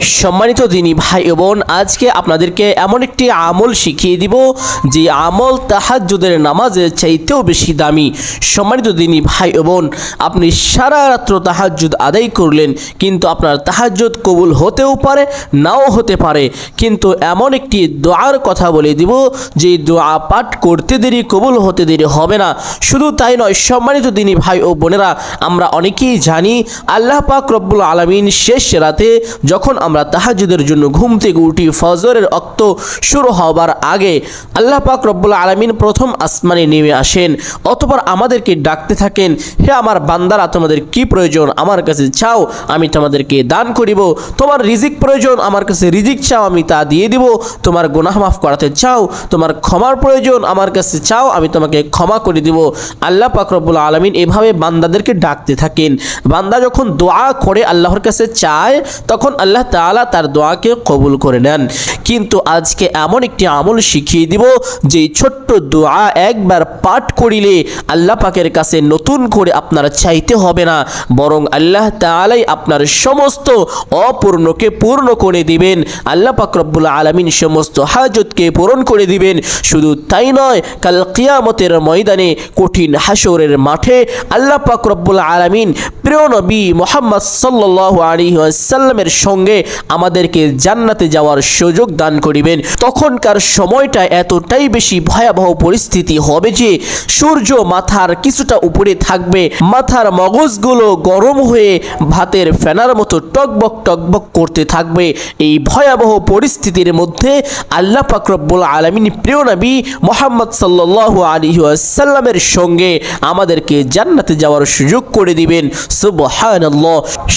সম্মানিত দিনই ভাই বোন, আজকে আপনাদেরকে এমন একটি আমল শিখিয়ে দিব, যে আমল তাহাজ্জুদের নামাজের চাইতেও বেশি দামি। সম্মানিত দিনই ভাই বোন, আপনি সারা রাত্র তাহাজ্জুদ আদায় করলেন, কিন্তু আপনার তাহাজ্জুদ কবুল হতেও পারে, নাও হতে পারে। কিন্তু এমন একটি দোয়ার কথা বলে দিব, যে দোয়া পাঠ করতে দেরি, কবুল হতে দেরি হবে না। শুধু তাই নয়, সম্মানিত দিনই ভাই ও বোনেরা, আমরা অনেকেই জানি, আল্লাহ পাক রব্বুল আলমিন শেষ রাতে যখন আমরা তাহাজুদের জন্য ঘুম থেকে উঠি, ফজরের অক্ত শুরু হবার আগে আল্লাহ পাক রব্বুল আলমিন প্রথম আসমানে নেমে আসেন। অতপর আমাদেরকে ডাকতে থাকেন, হে আমার বান্দারা, তোমাদের কি প্রয়োজন? আমার কাছে চাও, আমি তোমাদেরকে দান করিব। তোমার রিজিক প্রয়োজন, আমার কাছে রিজিক চাও, আমি তা দিয়ে দিব। তোমার গুনাহ মাফ করাতে চাও, তোমার ক্ষমার প্রয়োজন, আমার কাছে চাও, আমি তোমাকে ক্ষমা করে দিব। আল্লাহ পাক রব্বুল আলমিন এভাবে বান্দাদেরকে ডাকতে থাকেন। বান্দা যখন দোয়া করে আল্লাহর কাছে চায়, তখন আল্লাহ তাআলা তার দোয়াকে কবুল করে নেন। কিন্তু আজকে এমন একটি আমল শিখিয়ে দিব যে ছোট্ট দোয়া একবার পাঠ করিলে আল্লাহ পাকের কাছে নতুন করে আপনার চাইতে হবে না, বরং আল্লাহ তাআলাই আপনার সমস্ত অপূর্ণকে পূর্ণ করে দিবেন, আল্লাহ পাক রব্বুল আলমিন সমস্ত হাজতকে পূরণ করে দিবেন। শুধু তাই নয়, কাল কিয়ামতের ময়দানে কঠিন হাসরের মাঠে আল্লাহ পাক রব্বুল আলমিন প্রিয় নবী মোহাম্মদ সাল্লাহ আলী সাল্লামের সঙ্গে আমাদেরকে জান্নাতে যাওয়ার সুযোগ দান করিবেন। তখনকার সময়টা এতটাই বেশি ভয়াবহ পরিস্থিতি হবে যে সূর্য মাথার কিছুটা উপরে থাকবে। মাথার মগজগুলো গরম হয়ে ভাতের ফেনার মতো টকবক টকবক করতে থাকবে। এই ভয়াবহ পরিস্থিতির মধ্যে আল্লাহ পাকরব্বুল আলমিন প্রিয় নবী মোহাম্মদ সাল্লাহ আলী সাল্লামের সঙ্গে আমাদেরকে জান্নাতে যাওয়ার সুযোগ করে দিবেন।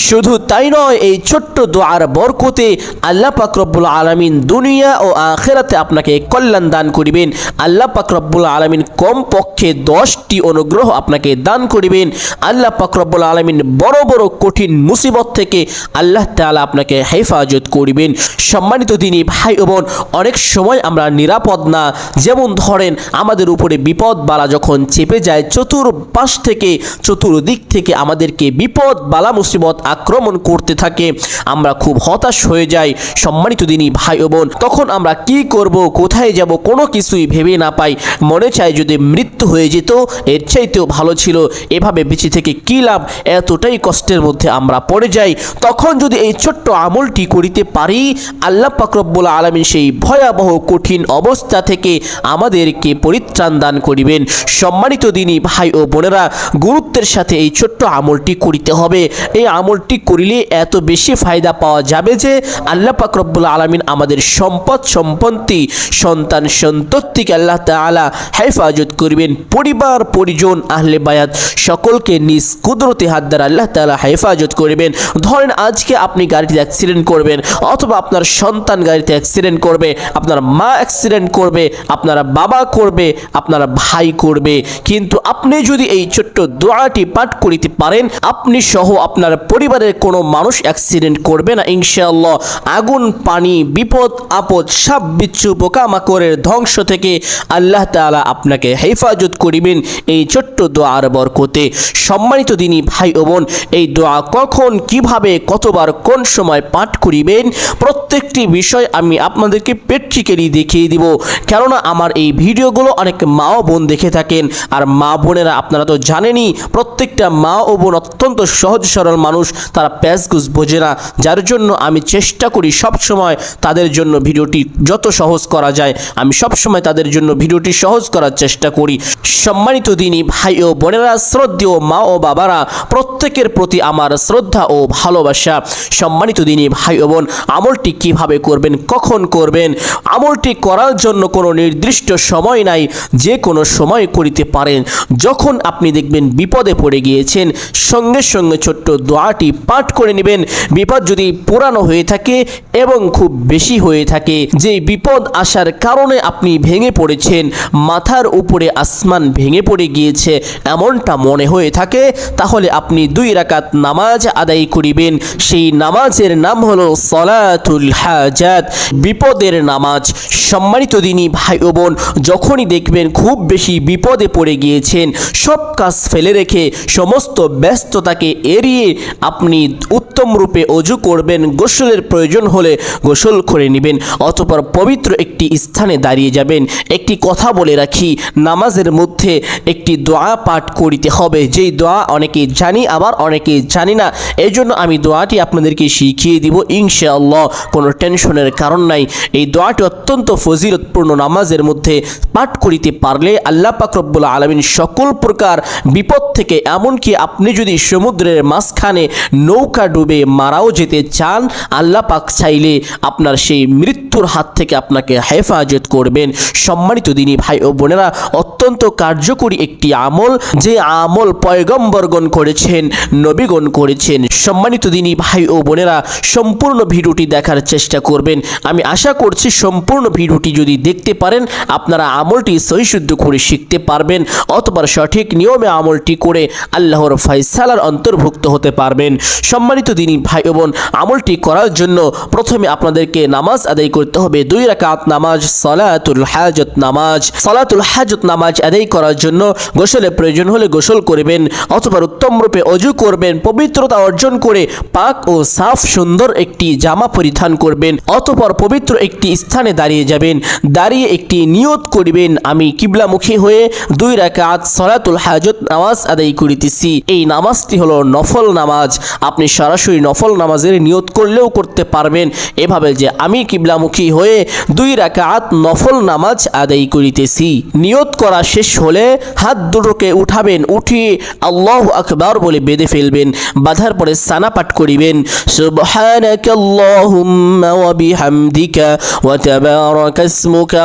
শুধু তাই নয়, এই ছোট্ট দোয়ার বরকতে আল্লাহ পাকরব্বুল আলমিন দুনিয়া ও আখেরাতে আপনাকে কল্যাণ দান করিবেন। আল্লাহ পাকরব্বুল আলমিন কমপক্ষে দশটি অনুগ্রহ আপনাকে দান করিবেন। আল্লাহ পাকরব্বুল আলমিন বড় বড় কঠিন মুসিবত থেকে আল্লাহ তাআলা আপনাকে হেফাজত করিবেন। সম্মানিত দিনী ভাই ও বোন, অনেক সময় আমরা নিরাপদ না। যেমন ধরেন, আমাদের উপরে বিপদ বালা যখন চেপে যায়, চতুর্পাশ থেকে, চতুর্দিক থেকে আমাদেরকে বিপদ বালা মুসিবত আক্রমণ করতে থাকে। আমরা খুব হতাশ হয়ে যাই সম্মানিত দিনী ভাই ও বোন। তখন আমরা কি করব, কোথায় যাব, কোনো কিছুই ভেবে না পাই। মনে চায় যদি মৃত্যু হয়ে যেত, এর চাইতেও ভালো ছিল। এভাবে বেঁচে থেকে কী লাভ? এতটাই কষ্টের মধ্যে আমরা পড়ে যাই। তখন যদি এই ছোট্ট আমলটি করিতে পারি, আল্লাহ পাকরব্বুল আলমিন সেই ভয়াবহ কঠিন অবস্থা থেকে আমাদেরকে পরিত্রাণ দান করিবেন। সম্মানিত দিনী ভাই ও বোনেরা, গুরুত্বের সাথে এই ছোট্ট আমলটি করিতে হবে। এই আমলটি করিলে এত বেশি ফায়দা পাওয়া যাবে যে আল্লাহ পাকরব্বুল আলমিন আমাদের সম্পদ, সম্পত্তি, সন্তান, সন্ততিকে আল্লাহ তাআলা হেফাজত করিবেন। পরিবার, পরিজন, আহলে বায়াত সকলকে নিজ কুদরতি হাত দ্বারা আল্লাহ তাআলা হেফাজত করিবেন। ধরেন আজকে আপনি গাড়িতে অ্যাক্সিডেন্ট করবেন অথবা আপনার সন্তান গাড়িতে অ্যাক্সিডেন্ট করবে, আপনার মা অ্যাক্সিডেন্ট করবে, আপনার বাবা করবে, আপনার ভাই করবে। কিন্তু আপনি যদি এই ছোট্ট দোয়াটি পাঠ করিতে পারেন, আপনি সহ আপনার পরিবারের কোনো মানুষ অ্যাক্সিডেন্ট করবে না ইনশাআল্লাহ আগুন, পানি, বিপদ, আপদ সাপ বিচ্ছু পোকামাকড়ের ধ্বংস থেকে আল্লাহ তাআলা আপনাকে হেফাজত করিবেন এই ছোট্ট দোয়ার বরকতে। সম্মানিত দিনী ভাই ও বোন, এই দোয়া কখন, কীভাবে, কতবার, কোন সময় পাঠ করিবেন, প্রত্যেকটি বিষয় আমি আপনাদেরকে প্র্যাকটিক্যালি দেখিয়ে দিব। কেননা আমার এই ভিডিওগুলো অনেক মা ও বোন দেখে থাকেন, আর মা বোনেরা আপনারা তো জানেনই, প্রত্যেকটা মা ও বোন অত্যন্ত সহজ সরল মানুষ, তারা প্যাসগুজ বোঝে না, যার জন্য আমি চেষ্টা করি সব সময় তাদের জন্য ভিডিওটি যত সহজ করা যায়, আমি সব সময় তাদের জন্য ভিডিওটি সহজ করার চেষ্টা করি। সম্মানিত দিনী ভাই ও বোনেরা, শ্রদ্ধেয় মা ও বাবারা, প্রত্যেকের প্রতি আমার শ্রদ্ধা ও ভালোবাসা। সম্মানিত দিনী ভাই ও বোন, আমলটি কীভাবে করবেন, কখন করবেন, আমলটি করার জন্য কোনো নির্দিষ্ট সময় নাই, যে কোনো সময় করিতে পারেন। যখন আপনি দেখবেন বিপদে পড়ে গিয়েছেন, সঙ্গে সঙ্গে ছোট্ট দোয়াটি পাঠ করে নেবেন। বিপদ যদি পুরানো হয়ে থাকে এবং খুব বেশি হয়ে থাকে। যে বিপদ আসার কারণে আপনি ভেঙে পড়েছেন, মাথার উপরে আসমান ভেঙে পড়ে গিয়েছে, এমনটা মনে হয়ে থাকে, তাহলে আপনি দুই রাকাত নামাজ আদায় করিবেন। সেই নামাজের নাম হলো সলাতুল হাজাত। বিপদের নামাজ। সম্মানিত দিনই ভাই ও বোন, যখনই দেখবেন খুব বেশি বিপদে পড়ে গিয়েছেন, সব কাজ ফেলে রেখে, সমস্ত ব্যস্ততাকে এড়িয়ে আপনি উত্তম রূপে অজু করবেন গোসলের প্রয়োজন হলে গোসল করে নেবেন, অতপর পবিত্র একটি স্থানে দাঁড়িয়ে যাবেন। একটি কথা বলে রাখি, নামাজের মধ্যে একটি দোয়া পাঠ করিতে হবে। যেই দোয়া অনেকে জানি, আবার অনেকে জানি না। এই জন্য আমি দোয়াটি আপনাদেরকে শিখিয়ে দিব, ইনশাআল্লাহ। কোনো টেনশনের কারণ নাই। এই দোয়াটি অত্যন্ত ফজিলতপূর্ণ নামাজের মধ্যে পাঠ করিতে পারলে আল্লাহ পাক রব্বুল আলমিন সকল প্রকার বিপদ থেকে, এমনকি আপনি যদি সমুদ্রের মাঝখানে নৌকা ডুবে মারাও যেতে চান আল্লাহ পাক চাইলে আপনার সেই মৃত্যুর হাত থেকে আপনাকে হেফাজত করবেন। সম্মানিত দিনী ভাই ও বোনেরা, অত্যন্ত কার্যকরী একটি আমল যে আমল পয়গম্বরগণ করেছেন, নবীগণ করেছেন। সম্মানিত দিনী ভাই ও বোনেরা, সম্পূর্ণ ভিডিওটি দেখার চেষ্টা করবেন। আমি আশা করছি সম্পূর্ণ ভিডিওটি যদি দেখতে পারেন, আপনারা আমলটি সহিশুদ্ধ করে শিখতে পারবেন, অথবা সঠিক নিয়মে আমলটি করে আল্লাহর ফাইসালার অন্তর্ভুক্ত হতে পারবেন। সম্মানিত দিনী ভাই ও বোন, আমলটি করার জন্য প্রথমে আপনাদেরকে নামাজ আদায় করতে হবে। দুই রাকাত নামাজ, সলাতুল হাজত নামাজ। সলাতুল হাজত নামাজ আদায় করার জন্য গোসলের প্রয়োজন হলে গোসল করবেন অথবা উত্তম রূপে অজু করবেন, পবিত্রতা অর্জন করে পাক ও সাফ সুন্দর একটি জামা পরিধান করবেন অতপর পবিত্র একটি স্থানে দাঁড়িয়ে যাবেন। দাঁড়িয়ে একটি নিয়ত করিবেন, আমি কিবলামুখী হয়ে দুই রাকাত সলাতুল হাজত নামাজ আদায় করিতেছি। এই নামাজটি হলো নফল নামাজ। আপনি সরাসরি নফল নামাজের নিয়ত করলেও করতে পারবেন। এভাবে যে আমি কিবলামুখী হয়ে দুই রাকাত নফল নামাজ আদায় করিতেছি। নিয়ত করা শেষ হলে হাত দুটোকে উঠাবেন, উঠিয়ে আল্লাহ আকবার বলে বেঁধে ফেলবেন, বাঁধার পরে সানা পাঠ করিবেন।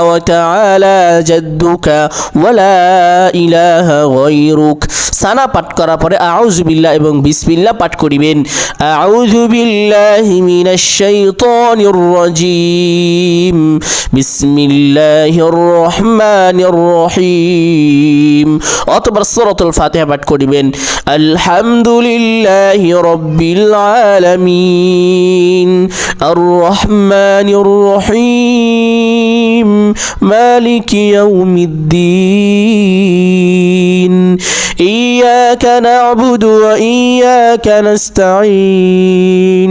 ওয়া তাআলা জাদ্দুকা ওয়া লা ইলাহা গায়রুক। সানা পাঠ করার পরে আউযু বিল্লাহ এবং বিসমিল্লাহ পাঠ করিবেন। আউযু বিল্লাহি মিনাশ শাইতানির রাজিম বিসমিল্লাহির রহমানির রহিম অতবার সূরাতুল ফাতিহা পাঠ করিবেন আলহামদুলিল্লাহি রাব্বিল আলামিন আর রহমানির রহিম মালিকি ইয়াউমিদ্দিন إياك نعبد وإياك نستعين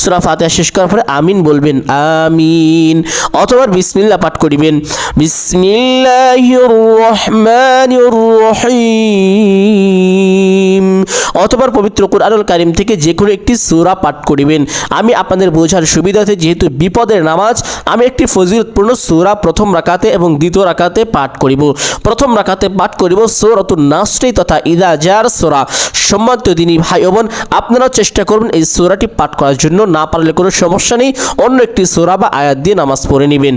সুরা ফাতিহা শেষ করার পরে আমিন বলবেন, আমিন। অথবা বিসমিল্লাহ পাঠ করিবেন বিসমিল্লাহির রহমানির রহিম অথবা পবিত্র কুরআনুল কারিম থেকে যে কোনো একটি সূরা পাঠ করিবেন। আমি আপনাদের বোঝার সুবিধাতে যেহেতু বিপদের নামাজ, আমি একটি ফজিলতপূর্ণ সূরা প্রথম রাকাতে এবং দ্বিতীয় রাকাতে পাঠ করিব। প্রথম রাকাতে পাঠ করিব সূরাতুন নাসরি তথা ইদা জার সূরা। সম্মানিত দিনী ভাই বোন আপনারাও চেষ্টা করবেন এই সোরাটি পাঠ করার জন্য। না পারলে কোনো সমস্যা নেই। অন্য একটি সোরা বা আয়াত দিয়ে নামাজ পড়ে নেবেন।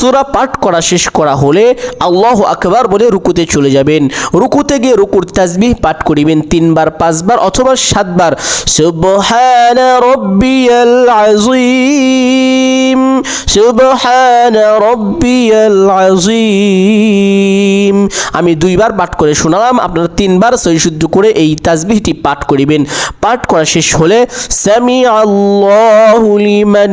সূরা পাঠ করা শেষ করা হলে আল্লাহ আকবার বলে রুকুতে চলে যাবেন। রুকুতে গিয়ে রুকুর তাসবিহ পাঠ করিবেন তিনবার, পাঁচবার অথবা সাতবার। সুবহান রব্বিয়াল আযীম, সুবহান রব্বিয়াল আযীম। আমি দুইবার পাঠ করে শোনালাম, আপনারা তিনবার সহিশুদ্ধ করে এই তাজবিহটি পাঠ করিবেন। পাঠ করা শেষ হলে সামি আল্লাহু লিমান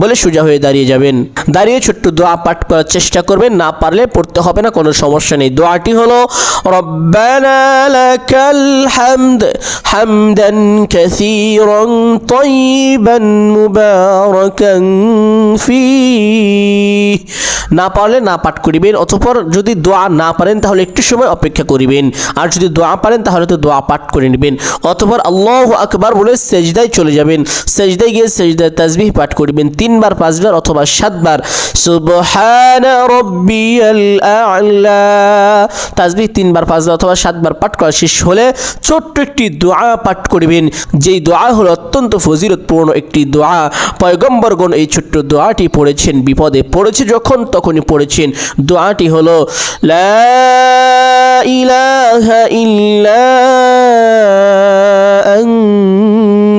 বলে সোজা হয়ে দাঁড়িয়ে যাবেন। দাঁড়িয়ে ছোট্ট দোয়া পাঠ করার চেষ্টা করবেন না পারলে পড়তে হবে না কোনো সমস্যা নেই দোয়াটি হলো রব্বানা লাকাল হামদ হামদান কাসীরান তাইয়িবান মুবারাকান فيه না পারলে না পাঠ করিবেন অতঃপর যদি দোয়া না পারেন তাহলে একটু সময় অপেক্ষা করিবেন আর যদি দোয়া পারেন তাহলে তো দোয়া পাঠ করে নেবেন অতঃপর আল্লাহ আকবার বলে সেজদায় চলে যাবেন সেজদায় গিয়ে সেজদায় তাজবিহ পাঠ করিবেন তিনবার পাঁচবার অথবা সাতবার সুবহান রব্বিয়াল আ'লা। তাজবিহ তিনবার, পাঁচবার অথবা সাতবার পাঠ করা শেষ হলে ছোট্ট একটি দোয়া পাঠ করিবেন। যেই দোয়া হলো অত্যন্ত ফজিলতপূর্ণ একটি দোয়া। পয়গম্বরগণ এই ছোট্ট দোয়াটি পড়েছেন, বিপদে পড়েছে যখন তখনই পড়েছেন। দোয়াটি হলো, লা ইলাহা ইল্লা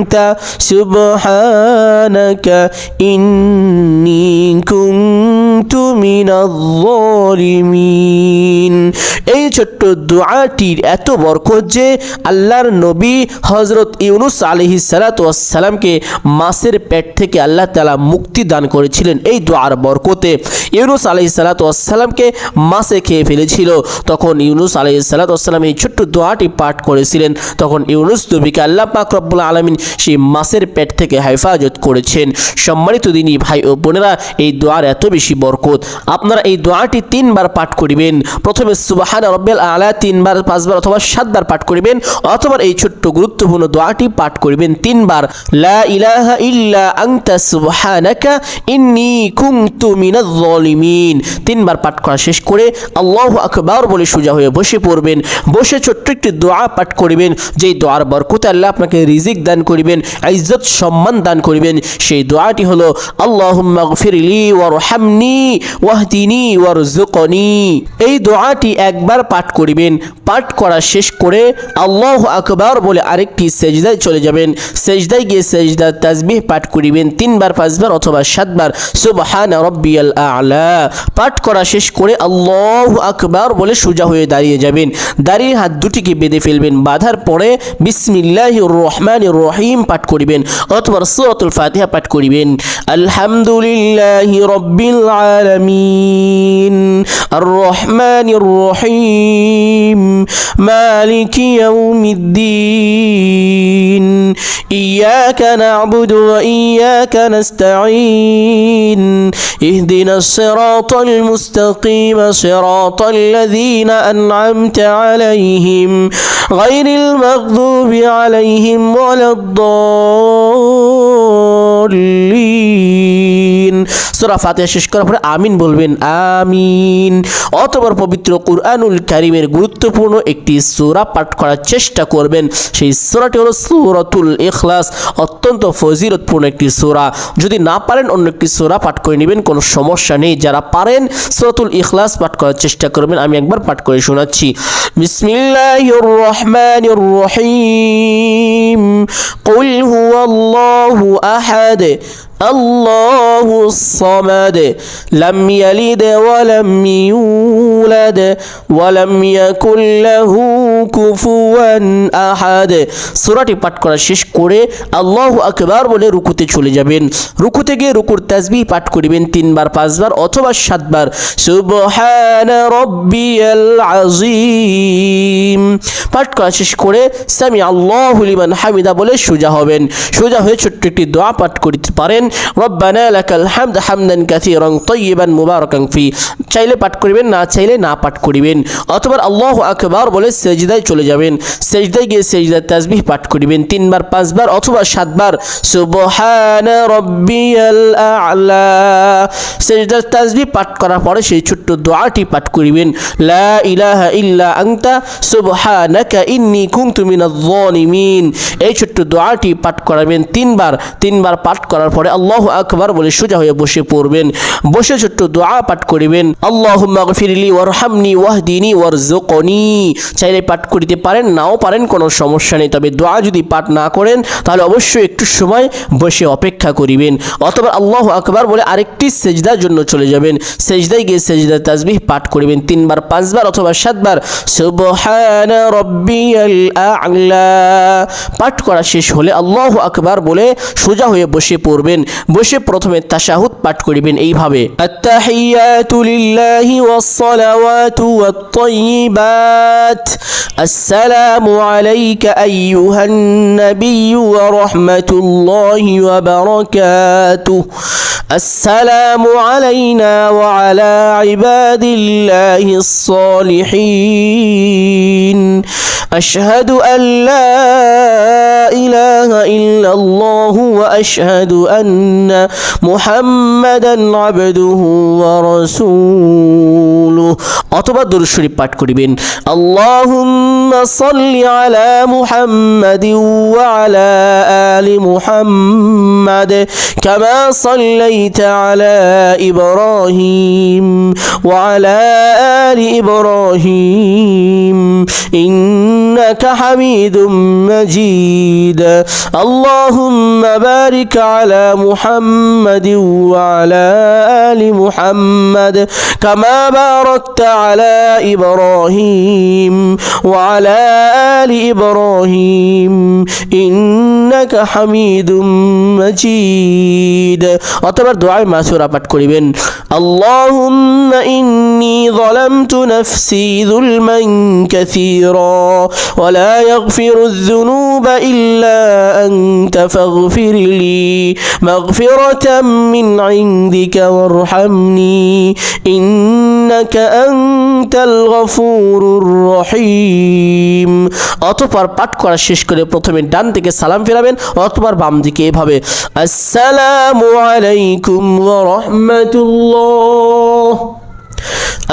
আনতা সুবহানাকা ইন্নী কুনতু মিনাজ জালিমিন এই ছোট্ট দোয়াটির এত বরকত যে আল্লাহর নবী হজরত ইউনুস আলহি সালাতামকে মাসের পেট থেকে আল্লাহ তালা মুক্তি দান করেছিলেন। এই দোয়ার বরকতে ইউনুস আলহি সালাতামকে মাসে খেয়ে ফেলেছিল। তখন ইউনুস আলহি সালাতাম এই ছোট্ট দোয়াটি পাঠ করেছিলেন। তখন ইউনুস নবীকে আল্লাহ পাক রব্বুল আলমিন সেই মাসের পেট থেকে হেফাজত করেছেন। সম্মানিত দিনী ভাই ও বোনেরা, এই দোয়ার এত বেশি বরকত। আপনারা এই দোয়াটি তিনবার পাঠ করিবেন। প্রথমে সুবাহান রব্বেল আলা, তিনবার, পাঁচবার অথবা সাতবার পাঠ করিবেন। অথবা এই ছোট্ট গুরুত্বপূর্ণ দোয়াটি পাঠ করিবেন তিনবার। লা ইলাহা ইল্লা আনতা সুবহানাকা ইন্নী কুনতু মিনাজ জালিমিন তিনবার পাঠ করা শেষ করে আল্লাহু আকবার বলে সোজা হয়ে বসে পড়বেন। বসে ছোট্ট একটি দোয়া পাঠ করিবেন। যেই দোয়ার বরকতে আল্লাহ আপনাকে রিজিক দান করিবেন, ইজ্জত সম্মান দান করিবেন। সেই দোয়াটি হলো, আল্লাহুম্মা ওয়ারহামনি ওয়াহদিনি ওয়ারজুকনি এই দোয়াটি একবার পাঠ করিবেন। পাঠ করা শেষ করে আল্লাহ আকবার বলে আরেকটি সেজদায় চলে যাবেন। সেজদায় গিয়ে সেজদা তাজবিহ পাঠ করিবেন তিনবার, পাঁচবার অথবা সাতবার। সুবহান রব্বিয়াল আলা। পাঠ করা শেষ করে আল্লাহ আকবার বলে সোজা হয়ে দাঁড়িয়ে যাবেন। দাঁড়িয়ে হাত দুটিকে বেঁধে ফেলবেন। বাঁধার পরে বিসমিল্লাহ রহমান রহিম পাঠ করিবেন অথবা সুরতুল ফাতিহা পাঠ করিবেন আলহামদুলিল্লাহ রব্বিল আলামিন আর রহমানির রহিম مالك يوم الدين إياك نعبد وإياك نستعين اهدنا الصراط المستقيم صراط الذين أنعمت عليهم غير المغضوب عليهم ولا الضالين الضالين সুরা ফাতিহা শেষ করার পরে আমিন বলবেন আমিন অতবার পবিত্র কুরআনুল কারিমের গুরুত্বপূর্ণ একটি সূরা পাঠ করার চেষ্টা করবেন সেই সূরাটি হলো সূরাতুল ইখলাস অত্যন্ত ফজিলতপূর্ণ একটি সূরা যদি না পারেন অন্য একটি সূরা পাঠ করে নেবেন কোনো সমস্যা নেই যারা পারেন সূরাতুল ইখলাস পাঠ করার চেষ্টা করবেন আমি একবার পাঠ করে শোনাচ্ছি বিসমিল্লাহির রহমানির রহিম قل هو الله أحد છે الله الصمد لم يلد ولم يولد ولم يكن له কুফুয়ান আহাদ সূরাটি পাঠ করা শেষ করে আল্লাহু আকবার বলে রুকুতে চলে যাবেন রুকুতে গিয়ে রুকুর তাসবিহ পাঠ করিবেন তিনবার পাঁচবার অথবা সাতবার সুবহান রব্বিয়াল আযীম পাঠ করা শেষ করে সামি আল্লাহু লিমান হামিদা বলে সোজা হবেন সোজা হয়ে ছোট্ট একটি দোয়া পাঠ করতে পারেন রব্বানা লাকাল হামদ হামদান কাসীরান তাইয়িবান মুবারাকান ফি। চাইলে পাঠ করিবেন, না চাইলে না পাঠ করিবেন। অথবা আল্লাহ আকবার বলে সেজদায় চলে যাবেন। সেজদায় গিয়ে সেজদার তাসবিহ পাঠ করিবেন তিনবার, পাঁচবার অথবা সাতবার। সুবহান রব্বিয়াল আ'লা। সেজদার তাসবিহ পাঠ করার পরে সেই ছোট্ট দোয়াটি পাঠ করিবেন। লা ইলাহা ইল্লা আনতা, সুবহানাকা ইন্নী কুনতু মিনাজ জালিমিন এই ছোট্ট দোয়াটি পাঠ করাবেন তিনবার। তিনবার পাঠ করার পরে আল্লাহ আকবার বলে সোজা হয়ে বসে পড়বেন। বসে ছোট্ট দোয়া পাঠ করিবেন। আল্লাহ মাগফিরলি ওয়ারহামনি ওয়াহদিনী ওয়ারজুকনি চাইলে পাঠ করিতে পারেন, নাও পারেন, কোনো সমস্যা নেই। তবে দোয়া যদি পাঠ না করেন, তাহলে অবশ্যই একটু সময় বসে অপেক্ষা করিবেন। অথবা আল্লাহ আকবার বলে আরেকটি সেজদার জন্য চলে যাবেন। সেজদায় গিয়ে সেজদা তাজবিহ পাঠ করিবেন তিনবার, পাঁচবার অথবা সাতবার। সুবহান রব্বিয়াল আ'লা। পাঠ করা শেষ হলে আল্লাহ আকবার বলে সোজা হয়ে বসে পড়বেন। বসে প্রথমে তাশাহুদ পাঠ করিবেন এইভাবে আত্তাহিয়াতু লিল্লাহি ওয়াস-সালাওয়াতু ওয়াত-তাইয়িবাত আসসালামু আলাইকা আইয়ুহান নাবিয়্যু ওয়া রাহমাতুল্লাহি ওয়া বারাকাতুহু السلام علينا وعلى عباد الله الصالحين أشهد أن لا إله إلا الله وأشهد أن محمدا عبده ورسوله অথবা দরুদ শরীফ পাঠ করিবেন আল্লাহুম্মা সাল্লি আলা মুহাম্মাদিন ওয়া আলা আলি মুহাম্মাদ কামা সাল্লাইতা আলা ইব্রাহিম ওয়া আলা আলি ইব্রাহিম ইন্নাকা হামিদুম মাজিদ আল্লাহুম্মা বারিক আলা মুহাম্মাদিন ওয়া আলা আলি মুহাম্মাদ কামা বারাকতা على إبراهيم وعلى آل إبراهيم إنك حميد مجيد অতবার দোয়ায় মাসুরা পাঠ করিবেন اللهم إني ظلمت نفسي ظلما كثيرا ولا يغفر الذنوب إلا أنت فاغفر لي مغفرة من عندك وارحمني إنك أنت الغفور الرحيم অতপর পাঠ করা শেষ করে প্রথমে ডান দিকে সালাম ফেরাবেন অতপর বাম দিকে এভাবে আসসালামু আলাইকুম ওয়া রাহমাতুল্লাহ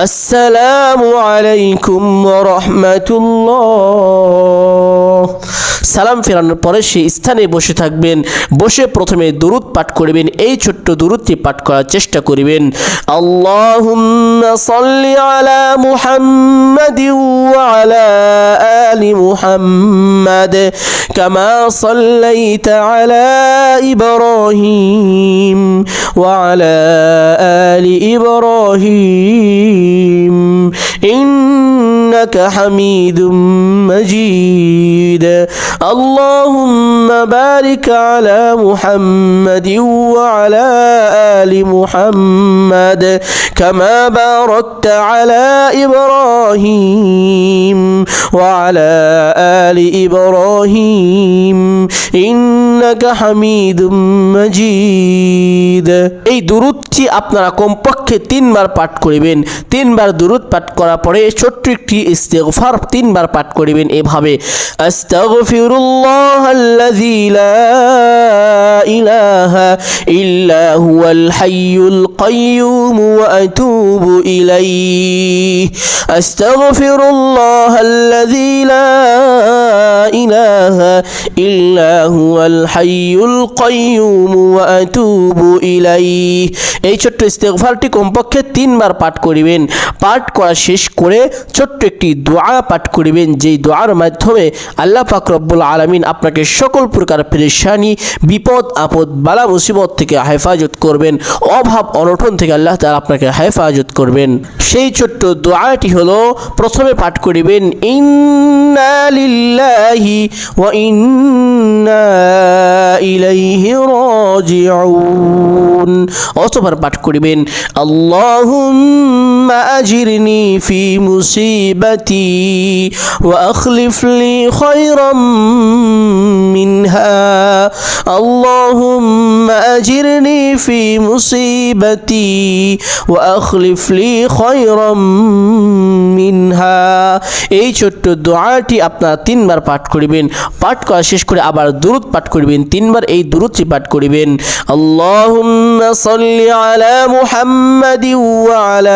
আসসালামু আলাইকুম রাহমাতুল্লাহ সালাম ফেরানোর পরে সেই স্থানে বসে থাকবেন। বসে প্রথমে দুরুদ পাঠ করবেন। এই ছোট্ট দুরুদটি পাঠ করার চেষ্টা করিবেন। আল্লাহুম্মা সাল্লি আলি মুহাম্মাদ কামা সাল্লাইতা আলা ইব্রাহিম ওয়া আলা আলি ইব্রাহিম। إنك حميد مجيد اللهم بارك على محمد وعلى آل محمد كما باركت على إبراهيم وعلى آل إبراهيم إنك حميد مجيد এই দুরুদটি আপনারা কমপক্ষে তিনবার পাঠ করিবেন তিনবার দুরুদ পাঠ করার পরে ছোট্ট একটি ইস্তেগফার তিনবার পাঠ করিবেন এভাবে। আস্তাগফিরুল্লাহ আল্লাযী লা ইলাহা ইল্লা হুয়াল হাইয়ুল কাইয়্যুম ওয়া আতুবু ইলাইহি। আস্তাগফিরুল্লাহ আল্লাযী ইলাহা ইল্লা হুয়াল হাইয়ুল কাইয়্যুম ওয়া এই ছোট্ট ইস্তেগফারটি কমপক্ষে তিনবার পাঠ করিবেন। পাঠ করা শেষ করে ছোট্ট একটি দোয়া পাঠ করিবেন। যেই দোয়ার মাধ্যমে আল্লাহ পাক রব্বুল আলমিন আপনাকে সকল প্রকার পরেশানি, বিপদ, আপদ, বালা মুসিবত থেকে হেফাজত করবেন। অভাব, অনটন থেকে আল্লাহ তাআলা আপনাকে হেফাজত করবেন। সেই ছোট্ট দোয়াটি হলো, প্রথমে পাঠ করিবেন, ইন্না লিল্লাহি ওয়া ইন্না ইলাইহি রাজিউন। অতবার পাঠ করিবেন আল্লাহুম্মা আজিরনি ফি মুসিবাতি ওয়া আখলিফ লি খায়রাম মিনহা اللهم أجرني في مصيبتي وأخلف لي خيرا মিনহা এই ছোট্ট দোয়াটি আপনারা তিনবার পাঠ করিবেন পাঠ করা শেষ করে আবার দুরুদ পাঠ করিবেন তিনবার এই দুরুদটি পাঠ করিবেন আল্লাহুম্মা সাল্লি আলা মুহাম্মাদিন ওয়া আলা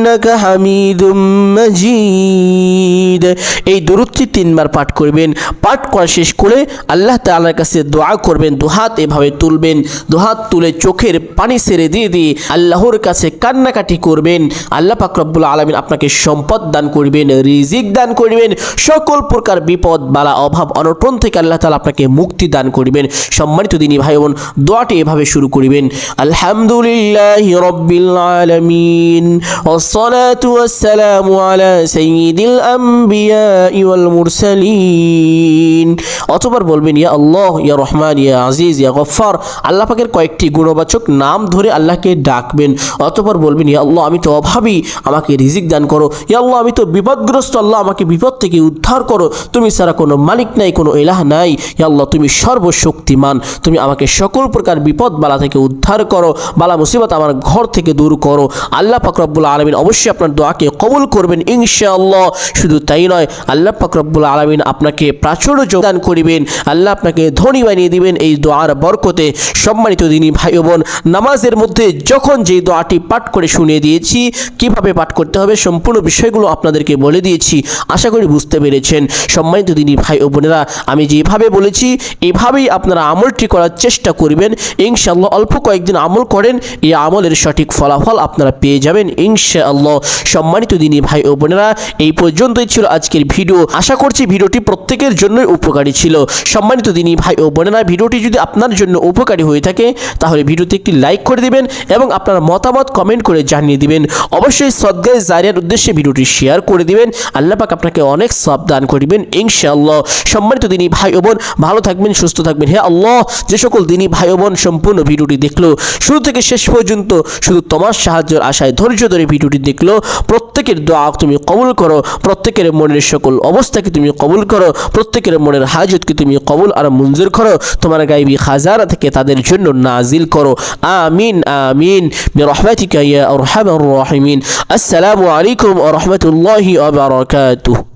ইন্নাকা হামিদুম এই তিনবার পাঠ করবেন। পাঠ করা শেষ করে আল্লাহ তাআলার কাছে দোয়া করবেন দুহাত এভাবে তুলবেন দুহাত তুলে চোখের পানি সেরে দিয়ে দিয়ে আল্লাহর কাছে কান্নাকাটি করবেন। আল্লাহ পাক রব্বুল আপনাকে সম্পদ দান করবেন, রিজিক দান করবেন, সকল প্রকার বিপদ, বালা, অভাব, অনটন থেকে আল্লাহ তালা আপনাকে মুক্তি দান করবেন। সম্মানিত দিনী ভাই বোন দোয়াটি এভাবে শুরু করবেন, আলহামদুলিল্লাহ রাব্বিল আলমিন والصلاة والسلام على سيد الأنبياء والمرسلين অতবার বলবেন ইয়া আল্লাহ ইয়া রহমান ইয়া আজিজ ইয়া গফফার আল্লাহ পাকের কয়েকটি গুণবাচক নাম ধরে আল্লাহকে ডাকবেন অতপর বলবেন ইয়া আল্লাহ আমি তো অভাবী আমাকে রিজিক দান করো ইয়া আল্লাহ আমি তো বিপদগ্রস্ত আল্লাহ আমাকে বিপদ থেকে উদ্ধার করো তুমি ছাড়া কোনো মালিক নাই কোনো এলাহ নাই ইয়া আল্লাহ তুমি সর্বশক্তিমান তুমি আমাকে সকল প্রকার বিপদ বালা থেকে উদ্ধার করো বালা মুসিবত আমার ঘর থেকে দূর করো আল্লাহ পাক রব্বুল আলমিন অবশ্যই আপনার দোয়াকে কবুল করবেন, ইনশাআল্লাহ। শুধু তাই নয়, আল্লাহ রব্বুল আলমিন আপনাকে প্রাচুর্য যোগদান করিবেন, আল্লাহ আপনাকে ধনী বানিয়ে দিবেন এই দোয়ার বরকতে। সম্মানিত দিনী ভাই বোন, নামাজের মধ্যে যখন যে দোয়াটি পাঠ করে শুনিয়ে দিয়েছি, কীভাবে পাঠ করতে হবে সম্পূর্ণ বিষয়গুলো আপনাদেরকে বলে দিয়েছি। আশা করি বুঝতে পেরেছেন। সম্মানিত দিনী ভাই ও বোনেরা, আমি যেভাবে বলেছি, এভাবেই আপনারা আমলটি করার চেষ্টা করবেন। ইনশাআল্লাহ অল্প কয়েকদিন আমল করেন, এই আমলের সঠিক ফলাফল আপনারা পেয়ে যাবেন, ইনশাআল্লাহ। সম্মানিত দিনী ভাই ও বোনেরা, এই পর্যন্তই ছিল আজকের ভিডিও। আশা করছি ভিডিওটি প্রত্যেকের জন্যই উপকারী ছিল। সম্মানিত দিনী ভাই ও বোনেরা, ভিডিওটি যদি আপনার জন্য উপকারী হয়ে থাকে, তাহলে ভিডিওতে একটি লাইক করে দিবেন এবং আপনার মতামত কমেন্ট করে জানিয়ে দিবেন। অবশ্যই সদ্গায় জারিয়ার উদ্দেশ্যে ভিডিওটি শেয়ার করে দিবেন। আল্লাহ পাক আপনাকে অনেক সব দান করিবেন ইনশাআল্লাহ। সম্মানিত দিনী ভাই ও বোন, ভালো থাকবেন, সুস্থ থাকবেন। হে আল্লাহ, যে সকল দিনী ভাই ও বোন সম্পূর্ণ ভিডিওটি দেখল, শুরু থেকে শেষ পর্যন্ত শুধু তোমার সাহায্যের আশায় ধৈর্য ধরে ভিডিওটি দেখল, প্রত্যেকের দোয়া তুমি কবুল করো, প্রত্যেকের মনের সকল অবস্থাকে তুমি কবুল করো, প্রত্যেকের মনের হাজতকে তুমি কবুল আর মঞ্জুর করো, তোমার গাইবি খাজানা থেকে তাদের জন্য নাজিল করো। আমিন আমিন। আলাইকুম ওয়া রাহমাতুল্লাহি ওয়া বারাকাতুহু।